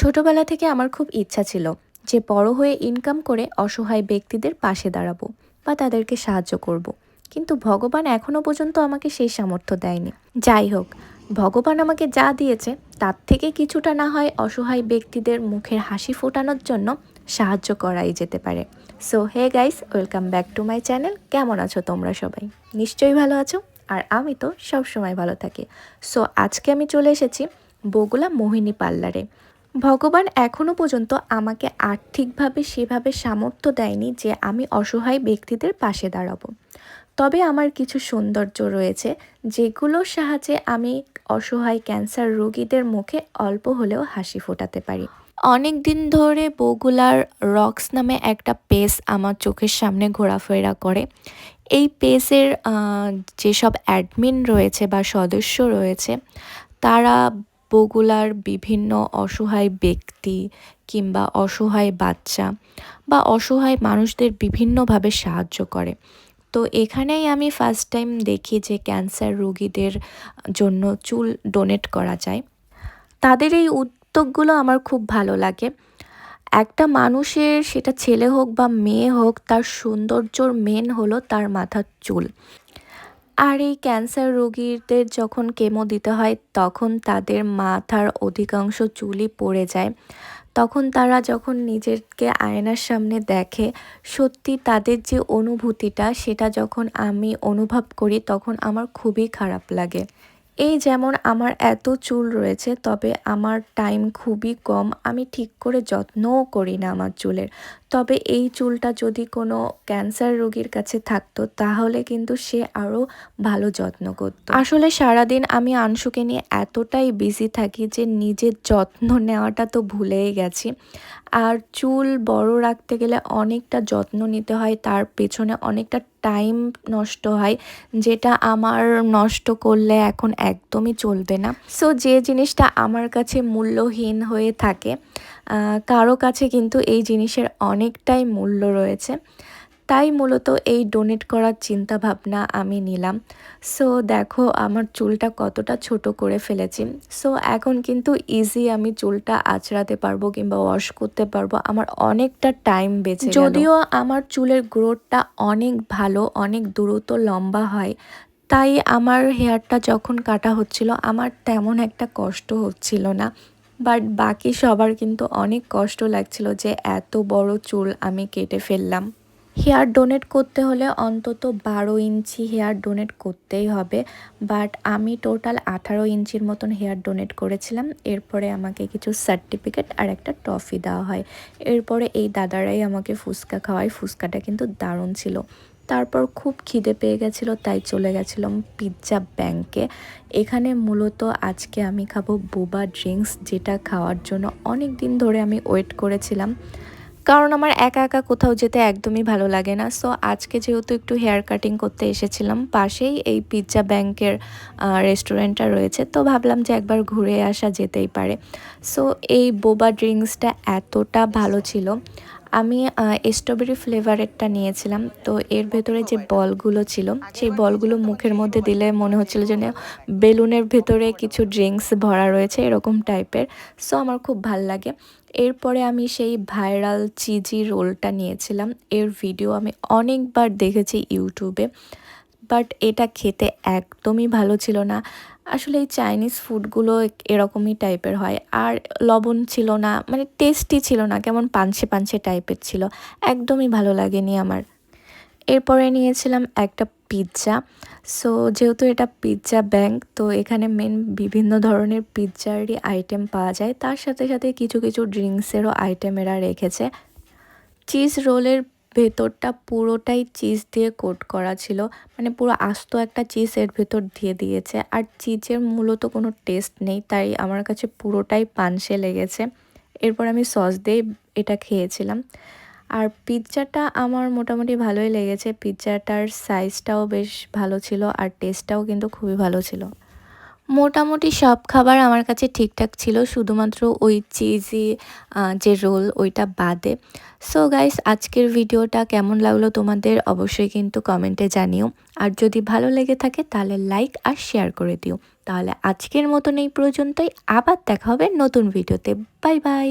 ছোটবেলা থেকে আমার খুব ইচ্ছা ছিল যে বড় হয়ে ইনকাম করে অসহায় ব্যক্তিদের পাশে দাঁড়াবো বা তাদেরকে সাহায্য করব। কিন্তু ভগবান এখনও পর্যন্ত আমাকে সেই সামর্থ্য দেয়নি। যাই হোক, ভগবান আমাকে যা দিয়েছে তার থেকে কিছুটা না হয় অসহায় ব্যক্তিদের মুখের হাসি ফোটানোর জন্য সাহায্য করাই যেতে পারে। So hey guys welcome back to my channel কেমন আছো তোমরা সবাই? নিশ্চয়ই ভালো আছো। আর আমি তো সবসময় ভালো থাকি। সো আজকে আমি চলে এসেছি বগুলা মোহিনী পার্লারে। ভগবান এখনও পর্যন্ত আমাকে আর্থিকভাবে সেভাবে সামর্থ্য দেয়নি যে আমি অসহায় ব্যক্তিদের পাশে দাঁড়াবো। তবে আমার কিছু সৌন্দর্য রয়েছে, যেগুলোর সাহায্যে আমি অসহায় ক্যান্সার রোগীদের মুখে অল্প হলেও হাসি ফোটাতে পারি। অনেক দিন ধরে বগুলার রক্স নামে একটা পেস আমার চোখের সামনে ঘোরাফেরা করে। এই পেসের যেসব অ্যাডমিন রয়েছে বা সদস্য রয়েছে, তারা বগুলার বিভিন্ন অসহায় ব্যক্তি কিংবা অসহায় বাচ্চা বা অসহায় মানুষদের বিভিন্নভাবে সাহায্য করে। তো এখানেই আমি ফার্স্ট টাইম দেখি যে ক্যান্সার রোগীদের জন্য চুল ডোনেট করা যায়। তাদের এই উদ্যোগগুলো আমার খুব ভালো লাগে। একটা মানুষের সেটা ছেলে হোক বা মেয়ে হোক, তার সৌন্দর্যর মেন হলো তার মাথার চুল। আর এই ক্যান্সার রোগীদের যখন কেমো দিতে হয়, তখন তাদের মাথার অধিকাংশ চুলই পড়ে যায়। তখন তারা যখন নিজেকে আয়নার সামনে দেখে, সত্যি তাদের যে অনুভূতিটা, সেটা যখন আমি অনুভব করি, তখন আমার খুবই খারাপ লাগে। এই যেমন আমার এত চুল রয়েছে, তবে আমার টাইম খুবই কম। আমি ঠিক করে যত্নও করি না আমার চুলের। তবে এই চুলটা যদি কোনো ক্যান্সার রোগীর কাছে থাকতো, তাহলে কিন্তু সে আরও ভালো যত্ন করত। আসলে সারাদিন আমি আংশুকে নিয়ে এতটাই বিজি থাকি যে নিজের যত্ন নেওয়াটা তো ভুলেই গেছি। আর চুল বড় রাখতে গেলে অনেকটা যত্ন নিতে হয়, তার পেছনে অনেকটা টাইম নষ্ট হয়, যেটা আমার নষ্ট করলে এখন একদমই চলবে না। সো যে জিনিসটা আমার কাছে মূল্যহীন হয়ে থাকে কারও কাছে কিন্তু এই জিনিসের অনেকটাই মূল্য রয়েছে। তাই মূলত এই ডোনেট করার চিন্তা ভাবনা আমি নিলাম। সো দেখো, আমার চুলটা কতটা ছোট করে ফেলেছি। সো এখন কিন্তু ইজি আমি চুলটা আঁচড়াতে পারব কিংবা ওয়াশ করতে পারব। আমার অনেকটা টাইম বেঁচে যদিও আমার চুলের গ্রোথটা অনেক ভালো, অনেক দ্রুত লম্বা হয়, তাই আমার হেয়ারটা যখন কাটা হচ্ছিল, আমার তেমন একটা কষ্ট হচ্ছিল না। বাট বাকি সবার কিন্তু অনেক কষ্ট লাগছিল যে এত বড় চুল আমি কেটে ফেললাম। হেয়ার ডোনেট করতে হলে অন্তত বারো ইঞ্চি হেয়ার ডোনেট করতেই হবে। বাট আমি টোটাল আঠারো ইঞ্চির মতন হেয়ার ডোনেট করেছিলাম। এরপরে আমাকে কিছু সার্টিফিকেট আর একটা ট্রফি দেওয়া হয়। এরপরে এই দাদারাই আমাকে ফুচকা খাওয়ায়। ফুচকাটা কিন্তু দারুণ ছিল। তারপর খুব খিদে পেয়ে গেছিল, তাই চলে গেছিলাম পিৎজা ব্যাংকে। এখানে মূলত আজকে আমি খাব বোবা ড্রিঙ্কস, যেটা খাওয়ার জন্য অনেক দিন ধরে আমি ওয়েট করেছিলাম। কারণ আমার একা একা কোথাও যেতে একদমই ভালো লাগে না। সো আজকে যেহেতু একটু হেয়ার কাটিং করতে এসেছিলাম, পাশেই এই পিৎজা ব্যাংকের রেস্টুরেন্টটা রয়েছে, তো ভাবলাম যে একবার ঘুরে আসা যেতেই পারে। সো এই বোবা ড্রিঙ্কসটা এতটা ভালো ছিল। আমি স্ট্রবেরি ফ্লেভারেরটা নিয়েছিলাম। তো এর ভেতরে যে বলগুলো ছিল, সেই বলগুলো মুখের মধ্যে দিলে মনে হচ্ছিল যেন বেলুনের ভেতরে কিছু ড্রিঙ্কস ভরা রয়েছে, এরকম টাইপের সো আমার খুব ভালো লাগে। এরপরে আমি সেই ভাইরাল চিজি রোলটা নিয়েছিলাম। এর ভিডিও আমি অনেকবার দেখেছি ইউটিউবে। বাট এটা খেতে একদমই ভালো ছিল না। আসলে এই চাইনিজ ফুডগুলো এরকমই টাইপের হয়। আর লবণ ছিল না মানে টেস্টি ছিল না, কেমন পাঞ্চে পাঞ্চে টাইপের ছিল। একদমই ভালো লাগেনি আমার। এরপরে নিয়েছিলাম একটা পিৎজা সো যেহেতু এটা পিৎজা ব্যাংক তো এখানে মেন বিভিন্ন ধরনের পিৎজারই আইটেম পাওয়া যায়। তার সাথে সাথে কিছু কিছু ড্রিঙ্কসেরও আইটেম এরা রেখেছে। চিজ রোলের ভেতরটা পুরোটাই চিজ দিয়ে কোট করা ছিল। মানে পুরো আস্ত একটা চিজ এর ভেতর দিয়ে দিয়েছে। আর চিজের মূলত কোনো টেস্ট নেই, তাই আমার কাছে পুরোটাই পানসে লেগেছে। এরপর আমি সস দিয়ে এটা খেয়েছিলাম। আর পিৎজাটা আমার মোটামুটি ভালোই লেগেছে। পিৎজাটার সাইজটাও বেশ ভালো ছিল, আর টেস্টটাও কিন্তু খুবই ভালো ছিল। মোটামুটি সব খাবার আমার কাছে ঠিকঠাক ছিল, শুধুমাত্র ওই চিজি যে রোল ওইটা বাদে। সো গাইস আজকের ভিডিওটা কেমন লাগল তোমাদের অবশ্যই কিন্তু কমেন্টে জানিও। আর যদি ভালো লেগে থাকে তাহলে লাইক আর শেয়ার করে দিও। তাহলে আজকের মতন এই পর্যন্তই। আবার দেখা হবে নতুন ভিডিওতে বাই বাই